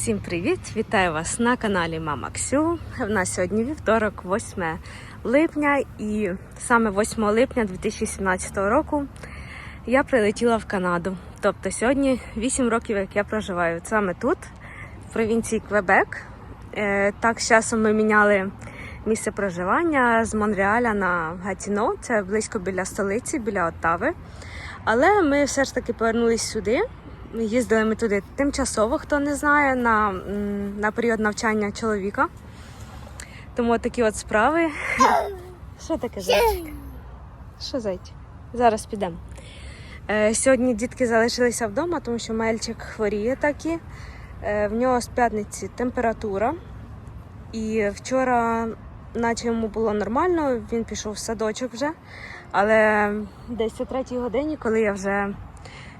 Всім привіт! Вітаю вас на каналі Мама Ксю. В нас сьогодні вівторок, 8 липня, і саме 8 липня 2017 року я прилетіла в Канаду. Тобто сьогодні 8 років, як я проживаю саме тут, в провінції Квебек. Е, Так, з часом ми міняли місце проживання з Монреаля на Гатіно, це близько біля столиці, біля Оттави. Але ми все ж таки повернулись сюди. Їздили ми туди тимчасово, хто не знає, на, на період навчання чоловіка. Тому такі от справи. Що таке зайчик? Що зайчик? Зараз підемо. Е, сьогодні дітки залишилися вдома, тому що Мельчик хворіє такі. Е, в нього з п'ятниці температура. І вчора, наче йому було нормально, він пішов в садочок вже. Але десь о третій годині, коли я вже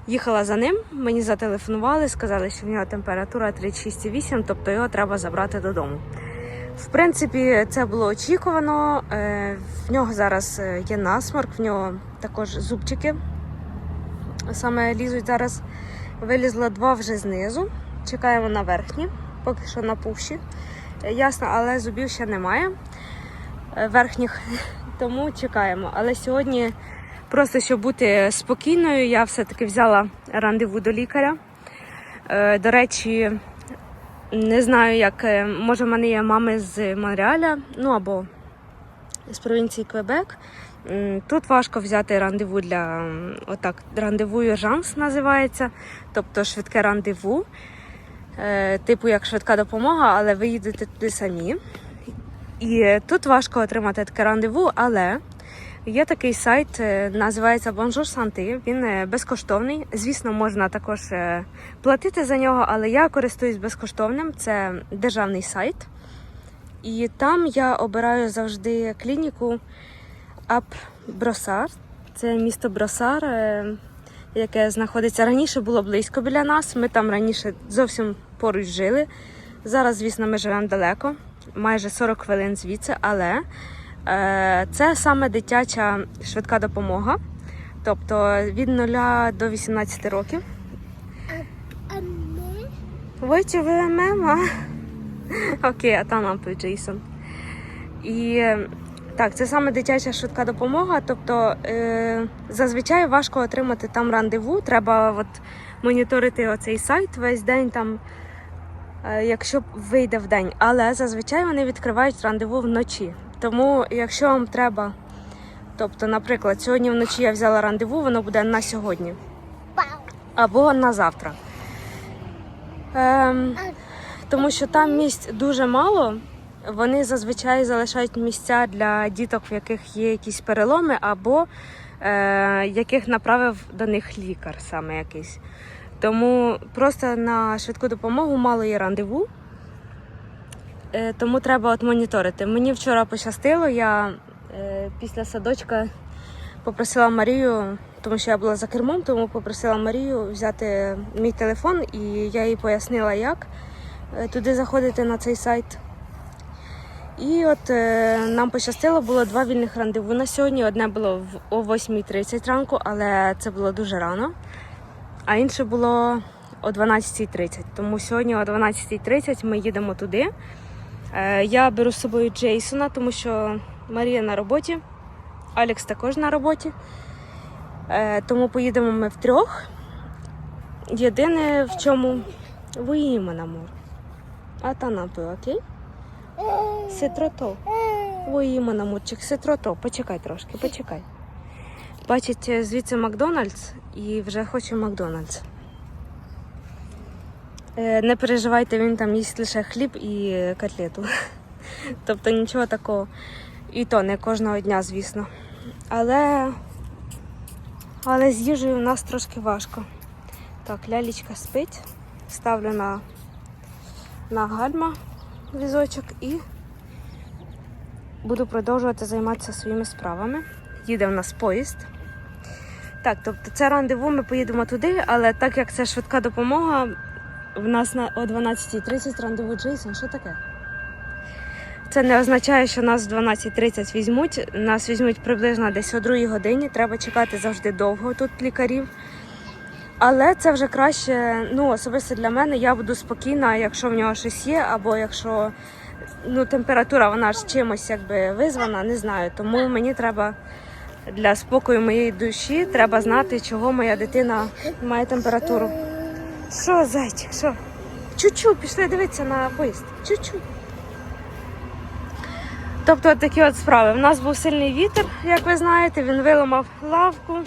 їхала за ним, мені зателефонували, сказали, що в нього температура 36,8, тобто його треба забрати додому. В принципі, це було очікувано. Е, В нього зараз е, є насморк, в нього також зубчики. Саме лізуть зараз. Вилізло два вже знизу. Чекаємо на верхні, поки що на пущі. Е, Ясно, але зубів ще немає верхніх, тому чекаємо. Але сьогодні, просто щоб бути спокійною, я все-таки взяла рандеву до лікаря. Е, До речі, не знаю, як е, може в мене є мами з Монреаля, ну або з провінції Квебек. Тут важко взяти рандеву для отак, рандеву Urgence називається, тобто швидке рандеву, е, типу як швидка допомога, але ви їдете туди самі. І тут важко отримати таке рандеву, але є такий сайт, е, називається Bonjour Santé. Він е, безкоштовний. Звісно, можна також е, платити за нього, але я користуюсь безкоштовним. Це державний сайт. І там я обираю завжди клініку Ап Бросар. Це місто Бросар, яке знаходиться раніше, було близько біля нас. Ми там раніше зовсім поруч жили. Зараз, звісно, ми живемо далеко, майже 40 хвилин звідси, але це саме дитяча швидка допомога. Тобто від 0 до 18 років. Войті ви мема. Окей, а там Джейсон. І е, так, це саме дитяча швидка допомога. Тобто е, зазвичай важко отримати там рандеву. Треба от, моніторити оцей сайт весь день там, е, якщо вийде в день. Але зазвичай вони відкривають рандеву вночі. Тому, якщо вам треба, тобто, наприклад, сьогодні вночі я взяла рандеву, воно буде на сьогодні або на завтра. Ем, тому що там місць дуже мало. Вони зазвичай залишають місця для діток, в яких є якісь переломи, або е, яких направив до них лікар саме якийсь. Тому просто на швидку допомогу мало є рандеву. Е, тому треба от моніторити. Мені вчора пощастило, я е, після садочка попросила Марію, тому що я була за кермом, тому попросила Марію взяти мій телефон, і я їй пояснила, як е, туди заходити на цей сайт. І от нам пощастило, було два вільних рандеву на сьогодні. Одне було о 8.30 ранку, але це було дуже рано. А інше було о 12.30. Тому сьогодні о 12.30 ми їдемо туди. Е, я беру з собою Джейсона, тому що Марія на роботі, Алекс також на роботі. Е, тому поїдемо ми втрьох. Єдине, в чому виїмо на море. А та напив, окей? Ситрото. Воїмо на мурчик, ситрото. Почекай трошки, почекай. Бачить е, звідси Макдональдс і вже хоче Макдональдс. Е, Не переживайте, він там їсть лише хліб і котлету. Тобто нічого такого. І то не кожного дня, звісно. Але, але з їжею у нас трошки важко. Так, лялічка спить. Ставлю на, на гальма візочок і буду продовжувати займатися своїми справами. Їде в нас поїзд. Так, тобто це рандеву, ми поїдемо туди, але так як це швидка допомога, в нас на о 12.30 рандеву Джейсон. Що таке? Це не означає, що нас в 12.30 візьмуть. Нас візьмуть приблизно десь о 2 годині. Треба чекати завжди довго тут лікарів. Але це вже краще, ну, особисто для мене, я буду спокійна, якщо в нього щось є, або якщо ну, температура вона ж чимось якби визвана, не знаю. Тому мені треба для спокою моєї душі треба знати, чого моя дитина має температуру. Що, зайчик, що? Чуть-чуть, пішли дивитися на поїзд. Чуть-чуть. Тобто от такі от справи. У нас був сильний вітер, як ви знаєте, він виламав лавку,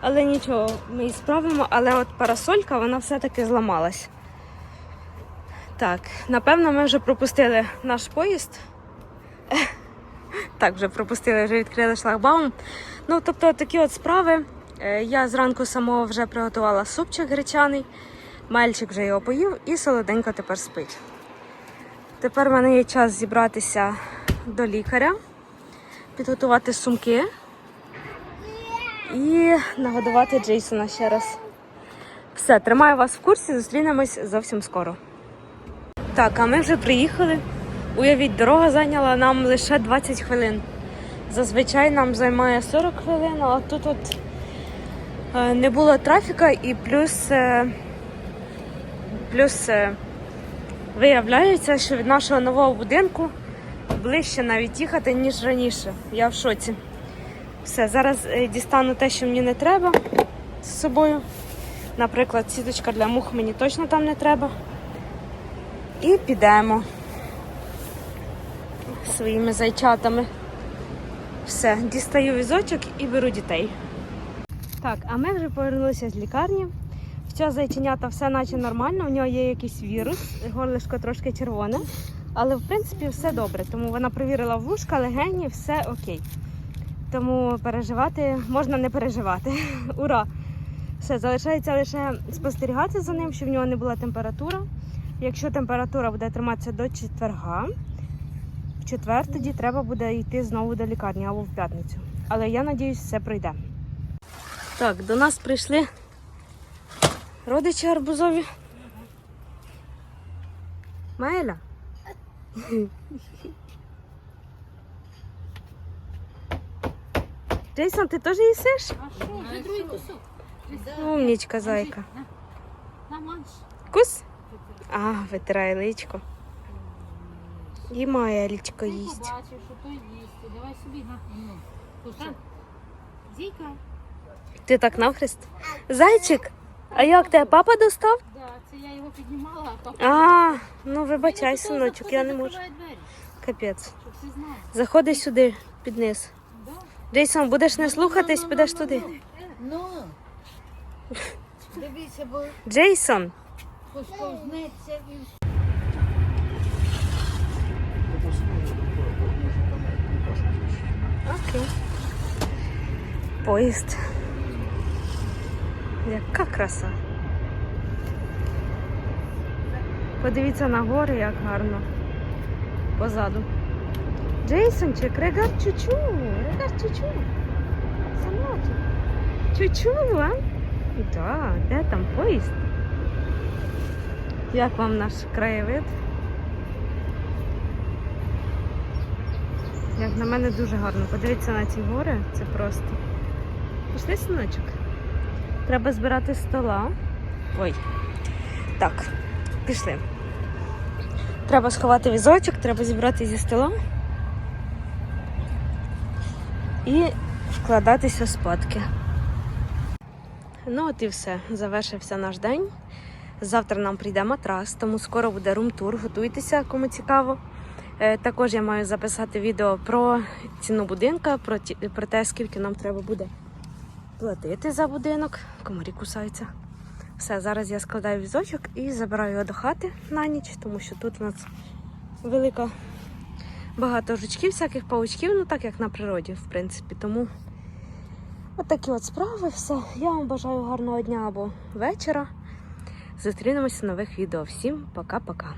але нічого, ми її справимо. Але от парасолька, вона все-таки зламалась. Так, напевно, ми вже пропустили наш поїзд. Так, вже пропустили, вже відкрили шлагбаум. Ну, тобто, такі от справи. Е, Я зранку самого вже приготувала супчик гречаний, мальчик вже його поїв і солоденько тепер спить. Тепер в мене є час зібратися до лікаря, підготувати сумки і нагодувати Джейсона ще раз. Все, тримаю вас в курсі, зустрінемось зовсім скоро. Так, а ми вже приїхали. Уявіть, дорога зайняла нам лише 20 хвилин. Зазвичай нам займає 40 хвилин, а тут от не було трафіка і плюс, е, плюс е, виявляється, що від нашого нового будинку ближче навіть їхати, ніж раніше. Я в шоці. Все, зараз е, дістану те, що мені не треба з собою. Наприклад, сіточка для мух мені точно там не треба. І підемо своїми зайчатами. Все, дістаю візочок і беру дітей. Так, а ми вже повернулися з лікарні. В цього зайченята все наче нормально, у нього є якийсь вірус, горлишко трошки червоне. Але в принципі все добре. Тому вона провірила вушка, легені, все окей. Тому переживати можна не переживати. Ура! Все, залишається лише спостерігати за ним, щоб в нього не була температура. Якщо температура буде триматися до четверга, в четвер тоді треба буде йти знову до лікарні або в п'ятницю. Але я надіюсь, все пройде. Так, до нас прийшли родичі арбузові. Маеля. Джейсон, ти теж їсиш? А що, вже другий кусок. Умнічка, зайка. Кус? А, витирає личко. І Маелечко Ти їсть. побачив, що той їсти. Давай собі на. Ну. Зійка. Ти так навхрест? Зайчик, а як тебе папа достав? Да, це я його піднімала, а папа... А, ну вибачай, синочок, я не можу. Капець. Заходи сюди, під низ. Джейсон, будеш не слухатись, підеш туди. Ну. Дивіться, бо Джейсон, посповзнеться і Окей. Поїзд. Яка краса. Подивіться на гори, як гарно. Позаду. Джейсончик, регар чучу. Регар чучу. Самотик. Чучу, а? Да, де там поїзд? Як вам наш краєвид? Як на мене дуже гарно. Подивіться на ці гори, це просто. Пішли, синочок. Треба збирати стола. Ой. Так, пішли. Треба сховати візочок, треба зібрати зі стола і вкладатися спадки. Ну, от і все. Завершився наш день. Завтра нам прийде матрас, тому скоро буде рум-тур. Готуйтеся, кому цікаво. Е, Також я маю записати відео про ціну будинка, про те, скільки нам треба буде платити за будинок. Комарі кусаються. Все, зараз я складаю візочок і забираю його до хати на ніч, тому що тут у нас велика багато жучків, всяких паучків, ну так як на природі, в принципі. Тому от от справи. Все. Я вам бажаю гарного дня або вечора. Зустрінемося в нових відео. Всім пока-пока.